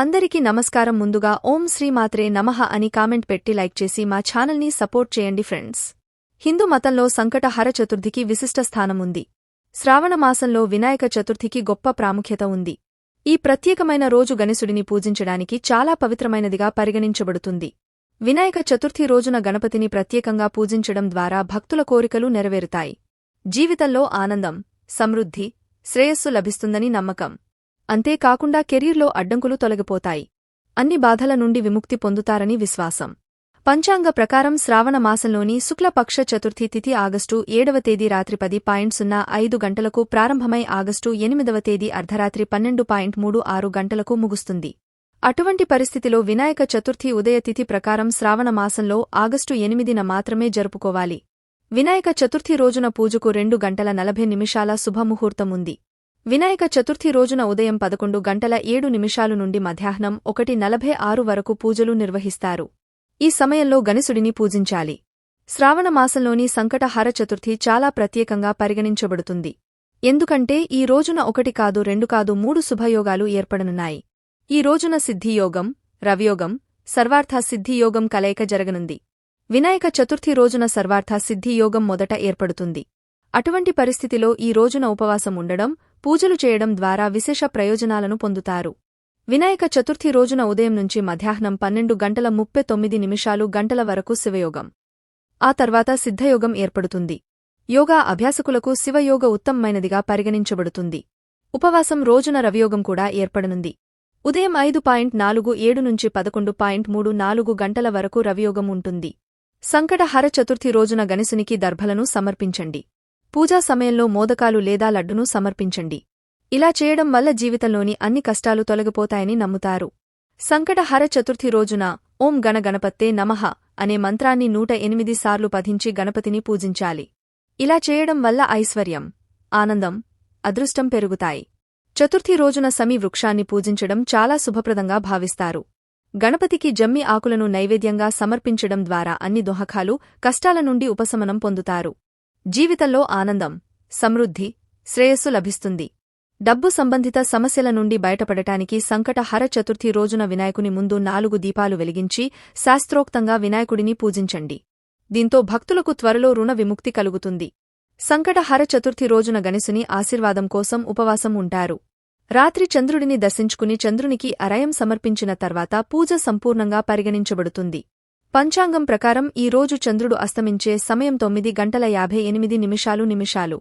అందరికీ నమస్కారం ముందుగా ఓం శ్రీమాత్రే నమః అని కామెంట్ పెట్టి లైక్ చేసి మా ఛానల్ని సపోర్ట్ చేయండి ఫ్రెండ్స్. హిందూ మతంలో సంకటహర చతుర్థికి విశిష్ట స్థానం ఉంది వినాయక చతుర్థికి గొప్ప ప్రాముఖ్యత ఉంది. ఈ ప్రత్యేకమైన రోజు గణేశుడిని పూజించడానికి చాలా పవిత్రమైనదిగా పరిగణించబడుతుంది. వినాయక చతుర్థి రోజున గణపతిని ప్రత్యేకంగా పూజించడం ద్వారా భక్తుల కోరికలు నెరవేరుతాయి. జీవితంలో ఆనందం సమృద్ధి శ్రేయస్సు లభిస్తుందని నమ్మకం. అంతేకాకుండా కెరీర్లో అడ్డంకులు తొలగిపోతాయి. అన్ని బాధల నుండి విముక్తి పొందుతారని విశ్వాసం. పంచాంగ ప్రకారం శ్రావణ మాసంలోని శుక్లపక్ష చతుర్థి తిథి ఆగస్టు ఏడవ తేదీ రాత్రి పది పాయింట్ సున్నా ఐదు గంటలకు ప్రారంభమై ఆగస్టు ఎనిమిదవ తేదీ అర్ధరాత్రి పన్నెండు పాయింట్ మూడు ఆరు గంటలకు ముగుస్తుంది. అటువంటి పరిస్థితిలో వినాయక చతుర్థి ఉదయ తిథి ప్రకారం శ్రావణ మాసంలో ఆగస్టు ఎనిమిదిన మాత్రమే జరుపుకోవాలి. వినాయక చతుర్థి రోజున పూజకు రెండు గంటల నలభై నిమిషాల శుభముహూర్తం ఉంది వినాయక చతుర్థి రోజున ఉదయం పదకొండు గంటల ఏడు నిమిషాలు నుండి మధ్యాహ్నం ఒకటి నలభై ఆరు వరకు పూజలు నిర్వహిస్తారు. ఈ సమయంలో గణేశుడిని పూజించాలి. శ్రావణ మాసంలోని సంకటహార చతుర్థి చాలా ప్రత్యేకంగా పరిగణించబడుతుంది. ఎందుకంటే ఈ రోజున ఒకటి కాదు రెండు కాదు మూడు శుభయోగాలు ఏర్పడనున్నాయి. ఈ రోజున సిద్ధియోగం రవియోగం సర్వార్థ సిద్ధియోగం కలయిక జరగనుంది. వినాయక చతుర్థి రోజున సర్వార్థ సిద్ధియోగం మొదట ఏర్పడుతుంది. అటువంటి పరిస్థితిలో ఈ రోజున ఉపవాసం ఉండడం పూజలు చేయడం ద్వారా విశేష ప్రయోజనాలను పొందుతారు. వినాయక చతుర్థి రోజున ఉదయం నుంచి మధ్యాహ్నం పన్నెండు గంటల ముప్పై తొమ్మిది నిమిషాలు గంటల వరకు శివయోగం. ఆ తర్వాత సిద్ధయోగం ఏర్పడుతుంది. యోగా అభ్యాసకులకు శివయోగ ఉత్తమమైనదిగా పరిగణించబడుతుంది. ఉపవాసం రోజున రవియోగం కూడా ఏర్పడనుంది. ఉదయం ఐదు పాయింట్ నాలుగు ఏడు నుంచి పదకొండు పాయింట్ మూడు నాలుగు గంటల వరకు రవియోగం ఉంటుంది. సంకటహర చతుర్థి రోజున గణేశునికి దర్భలను సమర్పించండి. పూజా సమయంలో మోదకాలు లేదా లడ్డును సమర్పించండి. ఇలా చేయడం వల్ల జీవితంలోని అన్ని కష్టాలు తొలగిపోతాయని నమ్ముతారు. సంకటహర చతుర్థి రోజున ఓం గణ గణపత్తే నమః అనే మంత్రాన్ని నూట ఎనిమిది సార్లు పధించి గణపతిని పూజించాలి. ఇలా చేయడం వల్ల ఐశ్వర్యం ఆనందం అదృష్టం పెరుగుతాయి. చతుర్థి రోజున సమీ వృక్షాన్ని పూజించడం చాలా శుభప్రదంగా భావిస్తారు. గణపతికి జమ్మి ఆకులను నైవేద్యంగా సమర్పించడం ద్వారా అన్ని దోహకాలు కష్టాల నుండి ఉపశమనం పొందుతారు. జీవితంలో ఆనందం సమృద్ధి శ్రేయస్సు లభిస్తుంది. డబ్బు సంబంధిత సమస్యల నుండి బయటపడటానికి సంకటహర చతుర్థి రోజున వినాయకుని ముందు నాలుగు దీపాలు వెలిగించి శాస్త్రోక్తంగా వినాయకుడిని పూజించండి. దీంతో భక్తులకు త్వరలో రుణ విముక్తి కలుగుతుంది. సంకటహర చతుర్థి రోజున గణేశుని ఆశీర్వాదం కోసం ఉపవాసం ఉంటారు. రాత్రి చంద్రుడిని దర్శించుకుని చంద్రునికి అరయం సమర్పించిన తర్వాత పూజ సంపూర్ణంగా పరిగణించబడుతుంది. పంచాంగం ప్రకారం ఈ రోజు చంద్రుడు అస్తమించే సమయం తొమ్మిది గంటల యాభై ఎనిమిది నిమిషాలు నిమిషాలు.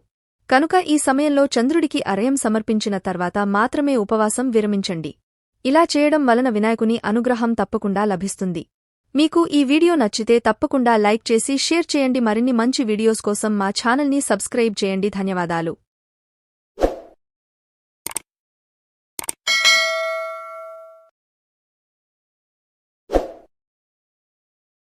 కనుక ఈ సమయంలో చంద్రుడికి అరయం సమర్పించిన తర్వాత మాత్రమే ఉపవాసం విరమించండి. ఇలా చేయడం వలన వినాయకుని అనుగ్రహం తప్పకుండా లభిస్తుంది. మీకు ఈ వీడియో నచ్చితే తప్పకుండా లైక్ చేసి షేర్ చేయండి. మరిన్ని మంచి వీడియోస్ కోసం మా ఛానల్ని సబ్స్క్రైబ్ చేయండి. ధన్యవాదాలు.